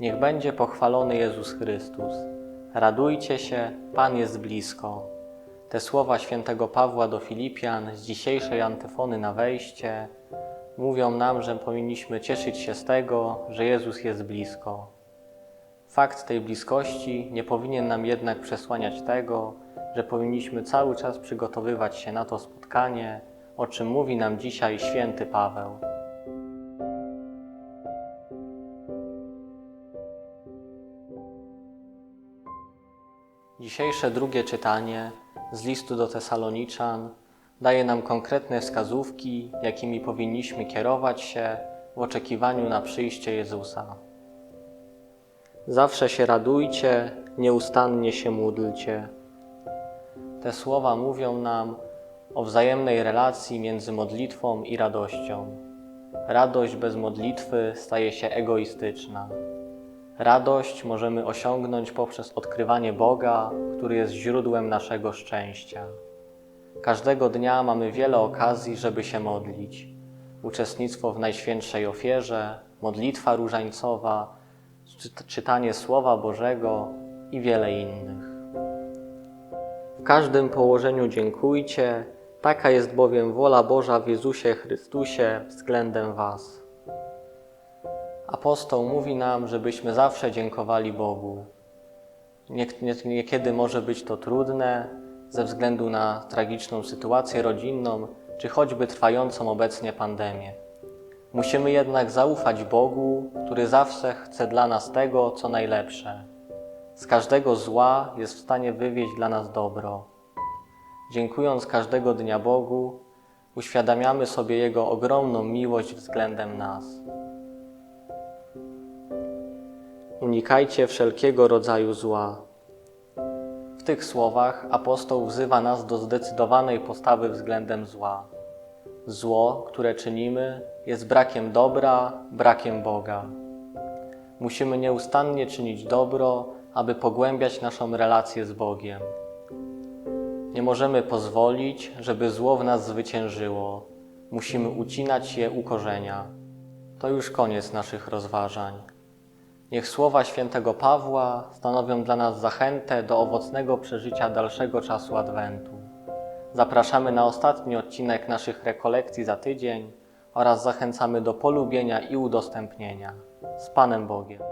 Niech będzie pochwalony Jezus Chrystus. Radujcie się, Pan jest blisko. Te słowa świętego Pawła do Filipian z dzisiejszej antyfony na wejście mówią nam, że powinniśmy cieszyć się z tego, że Jezus jest blisko. Fakt tej bliskości nie powinien nam jednak przesłaniać tego, że powinniśmy cały czas przygotowywać się na to spotkanie, o czym mówi nam dzisiaj święty Paweł. Dzisiejsze drugie czytanie z listu do Tesaloniczan daje nam konkretne wskazówki, jakimi powinniśmy kierować się w oczekiwaniu na przyjście Jezusa. Zawsze się radujcie, nieustannie się módlcie. Te słowa mówią nam o wzajemnej relacji między modlitwą i radością. Radość bez modlitwy staje się egoistyczna. Radość możemy osiągnąć poprzez odkrywanie Boga, który jest źródłem naszego szczęścia. Każdego dnia mamy wiele okazji, żeby się modlić. Uczestnictwo w Najświętszej Ofierze, modlitwa różańcowa, czyt- czytanie Słowa Bożego i wiele innych. W każdym położeniu dziękujcie, taka jest bowiem wola Boża w Jezusie Chrystusie względem Was. Apostoł mówi nam, żebyśmy zawsze dziękowali Bogu. Nie- nie- Niekiedy może być to trudne ze względu na tragiczną sytuację rodzinną, czy choćby trwającą obecnie pandemię. Musimy jednak zaufać Bogu, który zawsze chce dla nas tego, co najlepsze. Z każdego zła jest w stanie wywieźć dla nas dobro. Dziękując każdego dnia Bogu, uświadamiamy sobie Jego ogromną miłość względem nas. Unikajcie wszelkiego rodzaju zła. W tych słowach apostoł wzywa nas do zdecydowanej postawy względem zła. Zło, które czynimy, jest brakiem dobra, brakiem Boga. Musimy nieustannie czynić dobro, aby pogłębiać naszą relację z Bogiem. Nie możemy pozwolić, żeby zło w nas zwyciężyło. Musimy ucinać je u korzenia. To już koniec naszych rozważań. Niech słowa świętego Pawła stanowią dla nas zachętę do owocnego przeżycia dalszego czasu Adwentu. Zapraszamy na ostatni odcinek naszych rekolekcji za tydzień oraz zachęcamy do polubienia i udostępnienia. Z Panem Bogiem.